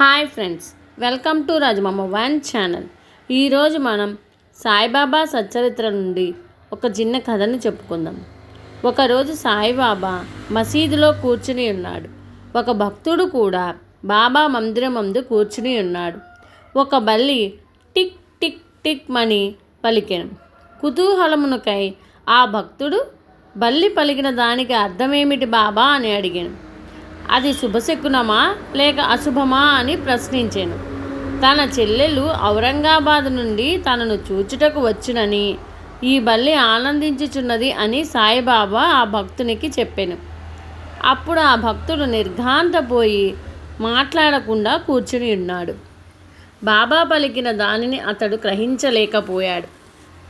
Hi friends welcome to Rajamama one channel. ఈరోజు మనం సాయిబాబా సచ్చరిత్ర నుండి ఒక చిన్న కథను చెప్పుకుందాం. ఒకరోజు సాయిబాబా మసీదులో కూర్చుని ఉన్నాడు. ఒక భక్తుడు కూడా బాబా మందిరం ముందు కూర్చుని ఉన్నాడు. ఒక బల్లి టిక్ టిక్ టిక్ మని పలికెను. కుతూహలమునకై ఆ భక్తుడు బల్లి పలికిన దానికి అర్థమేమిటి బాబా అని అడిగాను. అది శుభశకునమా లేక అశుభమా అని ప్రశ్నించాను. తన చెల్లెలు ఔరంగాబాద్ నుండి తనను చూచుటకు వచ్చునని ఈ బల్లి ఆనందించుచున్నది అని సాయిబాబా ఆ భక్తునికి చెప్పాను. అప్పుడు ఆ భక్తుడు నిర్ఘాంతపోయి మాట్లాడకుండా కూర్చుని ఉన్నాడు. బాబా పలికిన దానిని అతడు గ్రహించలేకపోయాడు.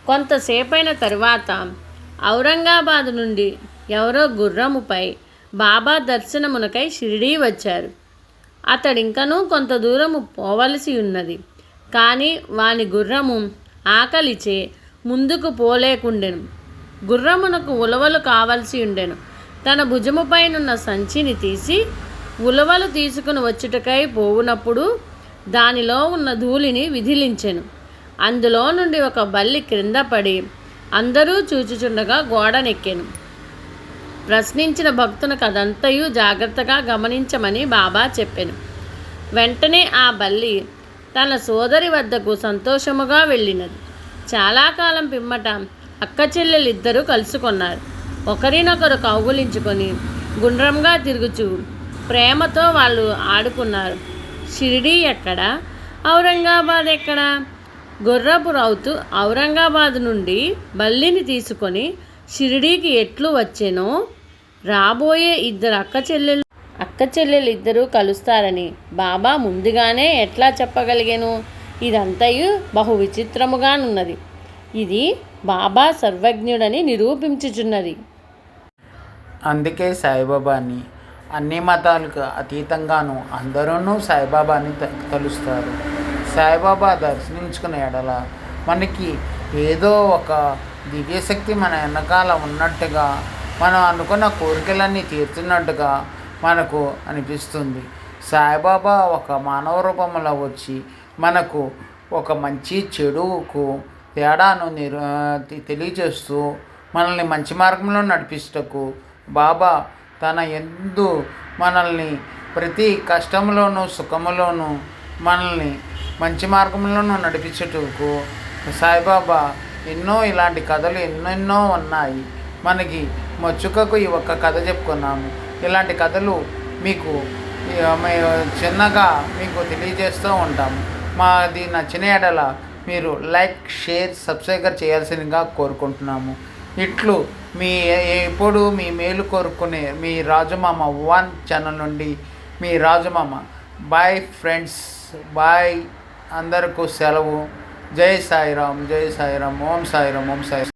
కొంతసేపైన తరువాత ఔరంగాబాద్ నుండి ఎవరో గుర్రముపై బాబా దర్శనమునకై షిరిడీ వచ్చారు. అతడింకనూ కొంత దూరము పోవలసి ఉన్నది. కానీ వాని గుర్రము ఆకలిచే ముందుకు పోలేకుండెను. గుర్రమునకు ఉలవలు కావలసి ఉండెను. తన భుజముపైనున్న సంచిని తీసి ఉలవలు తీసుకుని వచ్చుటకై పోవునప్పుడు దానిలో ఉన్న ధూళిని విధిలించెను. అందులో నుండి ఒక బల్లి క్రింద పడి అందరూ చూచుచుండగా గోడనెక్కెను. ప్రశ్నించిన భక్తుని అదంతయు జాగ్రత్తగా గమనించమని బాబా చెప్పాను. వెంటనే ఆ బల్లి తన సోదరి వద్దకు సంతోషముగా వెళ్ళినది. చాలా కాలం పిమ్మట అక్క చెల్లెలిద్దరూ కలుసుకున్నారు. ఒకరినొకరు కౌగులించుకొని గుండ్రంగా తిరుగుచు ప్రేమతో వాళ్ళు ఆడుకున్నారు. షిరిడీ ఎక్కడ? ఔరంగాబాద్ ఎక్కడ? గుర్రపు రౌతు ఔరంగాబాద్ నుండి బల్లిని తీసుకొని షిరిడీకి ఎట్లు వచ్చేనో రాబోయే ఇద్దరు అక్క చెల్లెలు అక్క చెల్లెలు ఇద్దరూ కలుస్తారని బాబా ముందుగానే ఎట్లా చెప్పగలిగాను? ఇదంతయు బహు విచిత్రముగానున్నది ఇది బాబా సర్వజ్ఞుడని నిరూపించుచున్నది. అందుకే సాయిబాబాని అన్ని మతాలకు అతీతంగాను అందరూ సాయిబాబాని త- తలుస్తారు సాయిబాబా దర్శించుకునే ఎడల మనకి ఏదో ఒక దివ్యశక్తి మన వెనకాల ఉన్నట్టుగా మనం అనుకున్న కోరికలన్నీ తీర్చున్నట్టుగా మనకు అనిపిస్తుంది. సాయిబాబా ఒక మానవ రూపంలో వచ్చి మనకు ఒక మంచి చెడుకు తేడాను నిరు తెలియజేస్తూ మనల్ని మంచి మార్గంలో నడిపిస్తకు బాబా తన ఎందు మనల్ని ప్రతి కష్టంలోనూ సుఖములోనూ మనల్ని మంచి మార్గంలోనూ నడిపించుటకు సాయిబాబా ఎన్నో ఇలాంటి కథలు ఎన్నెన్నో ఉన్నాయి. మనకి మచ్చుకకు ఈ ఒక్క కథ చెప్పుకున్నాము ఇలాంటి కథలు మీకు మేము చిన్నగా మీకు తెలియజేస్తూ ఉంటాము మాది నచ్చిన ఎడల మీరు లైక్ షేర్ సబ్స్క్రైబర్ చేయాల్సిందిగా కోరుకుంటున్నాము. ఇట్లు మీ ఎప్పుడు మీ మేలు కోరుకునే మీ రాజమామ వన్ ఛానల్ నుండి మీ రాజమామ. బాయ్ ఫ్రెండ్స్ బాయ్ అందరికీ సెలవు. జై సాయిరామ్ జై సాయిరామ్. ఓం సాయిరామ్ ఓం సాయి